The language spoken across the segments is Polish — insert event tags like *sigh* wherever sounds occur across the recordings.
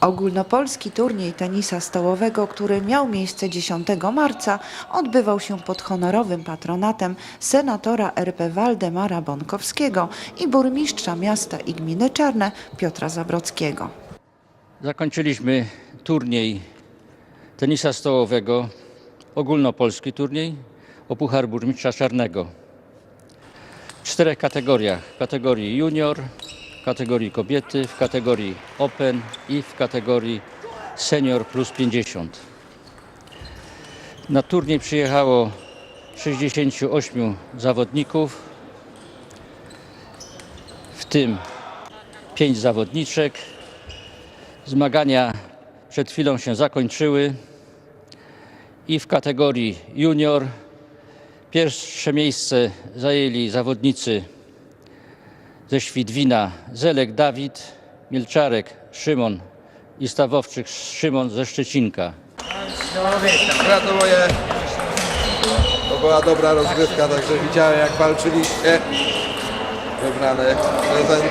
Ogólnopolski turniej tenisa stołowego, który miał miejsce 10 marca, odbywał się pod honorowym patronatem senatora RP Waldemara Bonkowskiego i burmistrza miasta i gminy Czarne Piotra Zabrockiego. Zakończyliśmy turniej tenisa stołowego, ogólnopolski turniej o Puchar Burmistrza Czarnego. W czterech kategoriach. Kategorii junior, w kategorii kobiety, w kategorii open i w kategorii senior plus 50. Na turniej przyjechało 68 zawodników, w tym 5 zawodniczek, Zmagania przed chwilą się zakończyły i w kategorii junior pierwsze miejsce zajęli zawodnicy ze Świdwina Zelek Dawid, Milczarek Szymon i Stawowczyk Szymon ze Szczecinka. Gratuluję. To była dobra rozgrywka, także widziałem jak walczyliście. Wybrany prezent.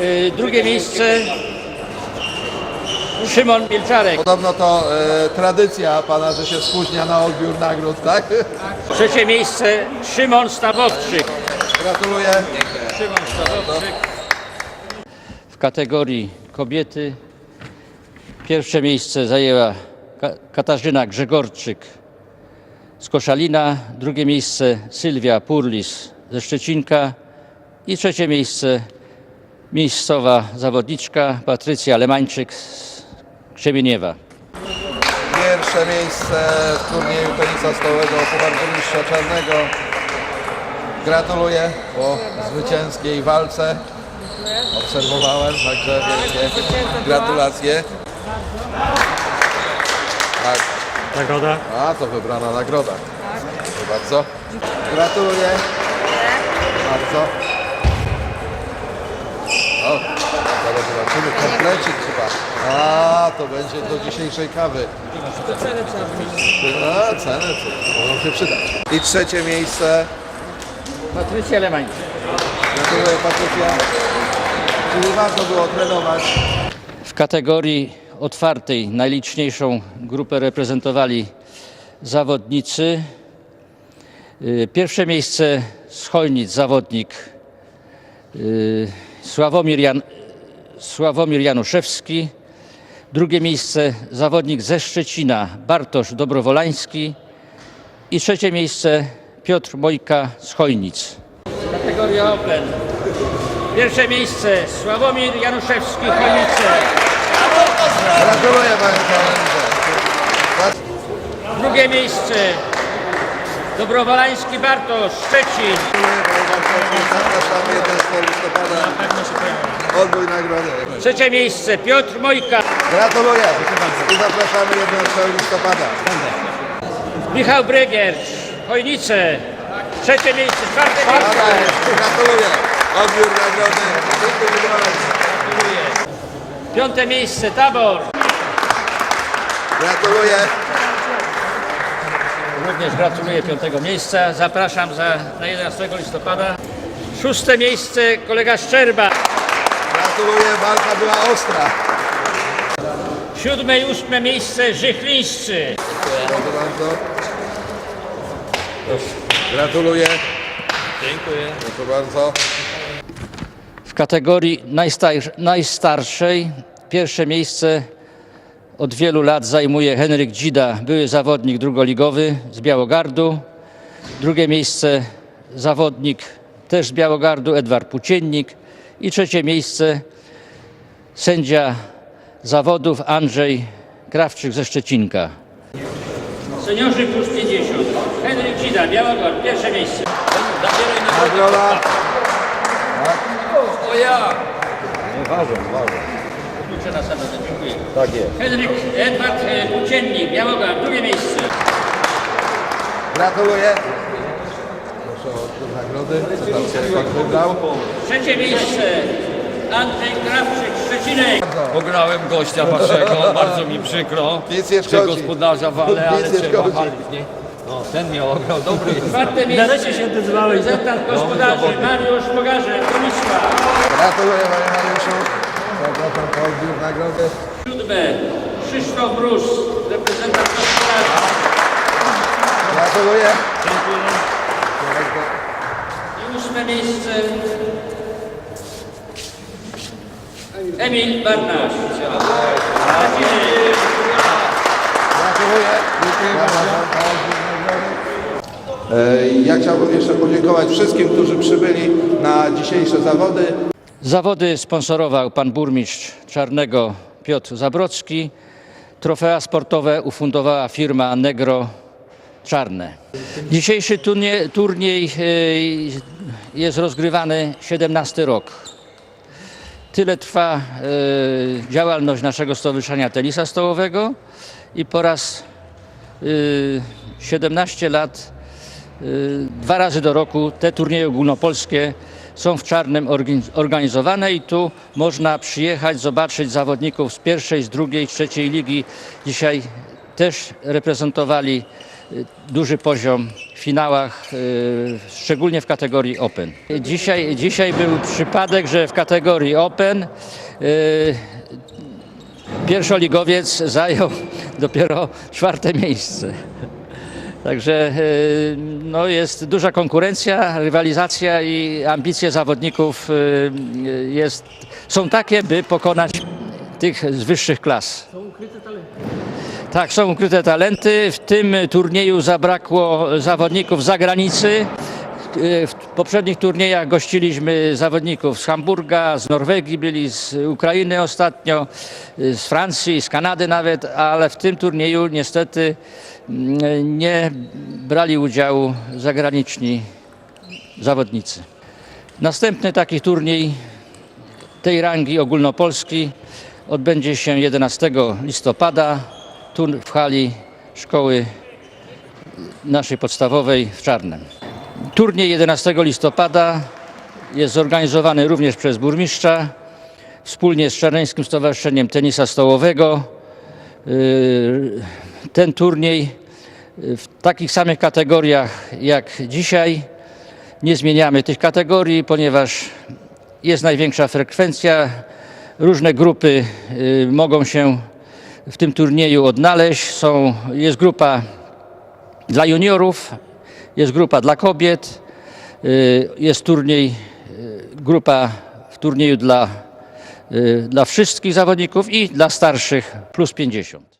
Yy, drugie miejsce Szymon Milczarek. Podobno to e, tradycja pana, że się spóźnia na odbiór nagród, tak? Trzecie miejsce Szymon Stawowczyk. Gratuluję. Szymon Stawowczyk. W kategorii kobiety pierwsze miejsce zajęła Ka- Katarzyna Grzegorczyk z Koszalina, drugie miejsce Sylwia Purlis ze Szczecinka i trzecie miejsce miejscowa zawodniczka Patrycja Lemańczyk z Krzemieniewa. Pierwsze miejsce w turnieju tenisa stołowego Puchar Burmistrza Czarnego. Gratuluję po zwycięskiej walce. Obserwowałem, także wielkie gratulacje. Tak. Nagroda? A, to wybrana nagroda. Proszę bardzo. Gratuluję. Bardzo. O, zaraz zobaczymy. Komplecik chyba. A, to będzie do dzisiejszej kawy. A, cenę to mogą się przydać. I trzecie miejsce. Patrycja Lemańczyk. Gratuluję Patrycja. Czyli warto było trenować. W kategorii otwartej najliczniejszą grupę reprezentowali zawodnicy. Y, Pierwsze miejsce z Chojnic zawodnik y, Sławomir, Jan, Sławomir Januszewski. Drugie miejsce zawodnik ze Szczecina Bartosz Dobrowolański. I trzecie miejsce Piotr Mojka z Chojnic. Kategoria Open. Pierwsze miejsce Sławomir Januszewski, Chojnice. Gratuluję Panie. Drugie miejsce Dobrowolański Bartosz, Szczecin. Zapraszamy 11 listopada. Odbój nagrody. Trzecie miejsce Piotr Mojka, Gratuluję i zapraszamy 11 listopada. Michał Brygierz, Chojnice. Trzecie miejsce, czwarte miejsce. Gratuluję. Odbiór nagrody. Indywidualny. Piąte miejsce Tabor. Gratuluję. Również gratuluję piątego miejsca. Zapraszam za, na 11 listopada. Szóste miejsce kolega Szczerba. Gratuluję. Walka była ostra. Siódme i ósme miejsce Żychlińscy. Proszę bardzo. Gratuluję. Dziękuję. Proszę bardzo. W kategorii najstar- najstarszej pierwsze miejsce od wielu lat zajmuje Henryk Dzida, były zawodnik drugoligowy z Białogardu. Drugie miejsce zawodnik też z Białogardu Edward Płóciennik. I trzecie miejsce sędzia zawodów Andrzej Krawczyk ze Szczecinka. Seniorzy plus 50. Henryk Dzida, Białogard, pierwsze miejsce. Nagroda. O ja! Ważą, ważą. Klucze na salę, dziękuję. Tak jest. Henryk Edward e, Płóciennik, Białogard, drugie miejsce. Gratuluję. Proszę o odbiór nagrody. Co tam się pan wybrał? Trzecie miejsce Andrzej Krawczyk, Szczecinek. Pograłem gościa waszego, *laughs* bardzo mi przykro. Nic nie szkodzi. gospodarza wale, ale Nic nie trzeba walić, nie? No, ten mnie ograł, dobry jest. Czwarte miejsce Nareszcie się odezwałeś. reprezentant gospodarzy Mariusz Pogarze, Bronisław. Gratuluję Panie Mariuszu. Zapraszam po odbiór nagrody. Siódme Krzysztof Brus, reprezentant gospodarczy. Gratuluję. I ósme miejsce Emil Barnaś. Gratuluję. E, Ja chciałbym jeszcze podziękować wszystkim, którzy przybyli na dzisiejsze zawody. Zawody sponsorował pan burmistrz Czarnego Piotr Zabrocki. Trofea sportowe ufundowała firma Negro Czarne. Dzisiejszy turniej, y, jest rozgrywany 17 rok. Tyle trwa y, działalność naszego Stowarzyszenia Tenisa Stołowego i po raz y, 17 lat dwa razy do roku te turnieje ogólnopolskie są w Czarnym organizowane i tu można przyjechać, zobaczyć zawodników z pierwszej, z drugiej, z trzeciej ligi. Dzisiaj też reprezentowali y, duży poziom w finałach, y, szczególnie w kategorii Open. Dzisiaj, dzisiaj był przypadek, że w kategorii Open y, pierwszoligowiec zajął dopiero czwarte miejsce. Także y, no, jest duża konkurencja, rywalizacja i ambicje zawodników y, jest, są takie, by pokonać tych z wyższych klas. Tak, są ukryte talenty. W tym turnieju zabrakło zawodników z zagranicy. Y, W poprzednich turniejach gościliśmy zawodników z Hamburga, z Norwegii, byli z Ukrainy ostatnio, y, z Francji, z Kanady nawet, ale w tym turnieju niestety mm, nie brali udziału zagraniczni zawodnicy. Następny taki turniej tej rangi ogólnopolski odbędzie się 11 listopada tu w hali szkoły naszej podstawowej w Czarnem. Turniej 11 listopada jest zorganizowany również przez burmistrza wspólnie z Czarneńskim Stowarzyszeniem Tenisa Stołowego. Yy, Ten turniej yy, w takich samych kategoriach jak dzisiaj. Nie zmieniamy tych kategorii, ponieważ jest największa frekwencja. Różne grupy y, mogą się w tym turnieju odnaleźć. Są, jest grupa dla juniorów, jest grupa dla kobiet, y, jest turniej, y, grupa w turnieju dla, y, dla wszystkich zawodników i dla starszych plus 50.